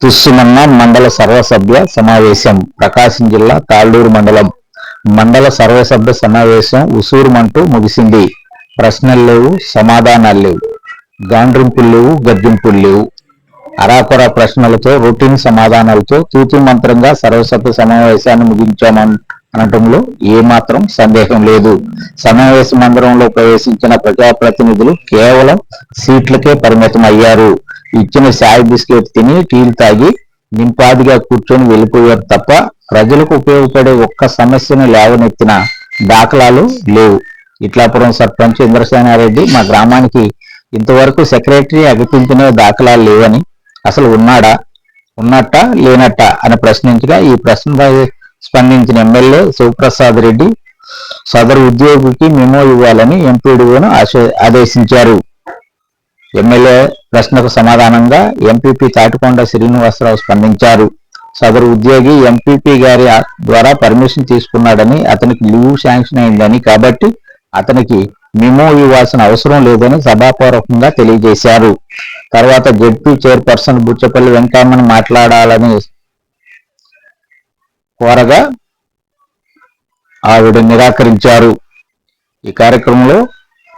తుస్సుమన్న మండల సర్వసభ్య సమావేశం ప్రకాశం జిల్లా తాళ్ళూరు మండలం. మండల సర్వసభ్య సమావేశం ఉసూరుమంటూ ముగిసింది. ప్రశ్నలు లేవు సమాధానాలు లేవు. గాండ్రింపులు లేవు గద్దింపులు లేవు. అరాకొర ప్రశ్నలతో రొటీన్ సమాధానాలతో తూతు మంత్రంగా సర్వసభ్య సమావేశాన్ని ముగించామని అనటంలో ఏమాత్రం సందేహం లేదు. సమావేశ మందిరంలో ప్రవేశించిన ప్రజాప్రతినిధులు కేవలం సీట్లకే పరిమితం అయ్యారు ఇచ్చిన సాయి బిస్కెట్ తిని టీలు తాగి నింపాదిగా కూర్చొని వెళ్ళిపోయారు తప్ప ప్రజలకు ఉపయోగపడే ఒక్క సమస్యను లేవనెత్తిన దాఖలాలు లేవు. ఇట్లాపురం సర్పంచ్ ఇంద్రసేనారెడ్డి మా గ్రామానికి ఇంతవరకు సెక్రటరీ అగిపించిన దాఖలాలు లేవని అసలు ఉన్నాడా ఉన్నట్ట లేనట్ట అని ప్రశ్నించగా ఈ ప్రశ్న స్పందించిన ఎమ్మెల్యే శివప్రసాద్ రెడ్డి సదరు ఉద్యోగికి మెమో ఇవ్వాలని ఎంపీడీఓను ఆదేశించారు. ఎమ్మెల్యే ప్రశ్నకు సమాధానంగా ఎంపీపీ తాటికొండ శ్రీనివాసరావు స్పందించారు. సదరు ఉద్యోగి ఎంపీపీ గారి ద్వారా పర్మిషన్ తీసుకున్నాడని అతనికి లీవ్ శాంక్షన్ అయిందని కాబట్టి అతనికి మిమో ఇవ్వాల్సిన అవసరం లేదని సభాపూర్వకంగా తెలియజేశారు. తర్వాత జడ్పీ చైర్పర్సన్ బుచ్చపల్లి వెంకమ్మని మాట్లాడాలని కోరగా ఆవిడ నిరాకరించారు. ఈ కార్యక్రమంలో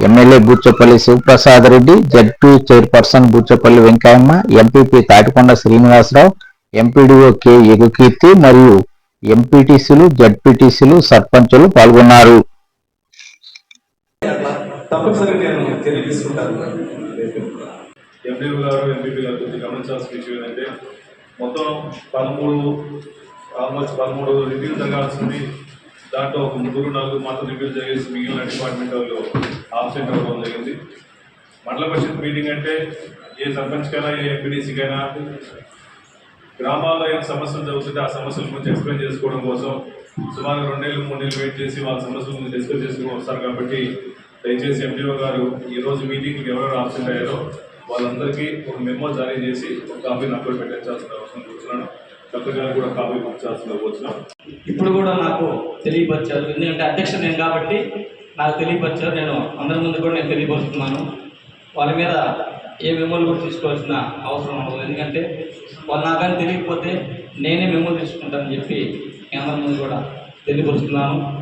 MLA Buchepalli Sivaprasad Reddy ZP chairperson Buchepalli Venkayamma MPP Tatikonda Srinivasarao MPDO K Yagukeerthi మరియు ఎంపీటీసీలు జడ్పీటీసీలు సర్పంచులు పాల్గొన్నారు. తప్పనిసరిగా నేను తెలియజేసుకుంటాను. ఎంపీఓ గారు ఎంపీపీ గారు గమనించాల్సిన విషయం ఏంటంటే మొత్తం పదమూడు ఆల్మోస్ట్ పదమూడు రివ్యూ జరగాల్సింది దాంట్లో ఒక ముగ్గురు నలుగురు మాత్రం రివ్యూలు జరిగేసి మిగిలిన డిపార్ట్మెంట్ వాళ్ళు ఆబ్సెంట్ అవ్వడం జరిగింది. మండల పరిషత్ మీటింగ్ అంటే ఏ సర్పంచ్కైనా ఏ ఎంపీడీసీకైనా గ్రామాల్లో ఏం సమస్యలు జరుగుతుంటే ఆ సమస్యల గురించి ఎక్స్ప్లెయిన్ చేసుకోవడం కోసం సుమారు రెండేళ్ళు మూడేళ్ళు వెయిట్ చేసి వాళ్ళ సమస్యల గురించి డిస్కస్ చేసుకుని వస్తారు కాబట్టి దయచేసి ఎంపీఓ గారు ఈరోజు మీటింగ్కి ఎవరెవరు ఆబ్సెంట్ అయ్యారో వాళ్ళందరికీ ఒక మెమో జారీ చేసి ఒక కాపీని అప్లోడ్ పెట్టించాల్సిన అవసరం కూర్చున్నాను డాక్టర్ కూడా కాపీ పంచాల్సిన వచ్చినాం ఇప్పుడు కూడా నాకు తెలియపరిచారు. ఎందుకంటే అధ్యక్ష నేను కాబట్టి నాకు తెలియపరిచారు. నేను అందరి ముందు కూడా నేను తెలియపరుస్తున్నాను. వాళ్ళ మీద ఏ మెమోలు కూడా తీసుకోవాల్సిన అవసరం ఉండదు. ఎందుకంటే వాళ్ళు నాకని తెలియకపోతే నేనే మెమో తీసుకుంటానని చెప్పి అందరి ముందు కూడా తెలియపరుస్తున్నాను.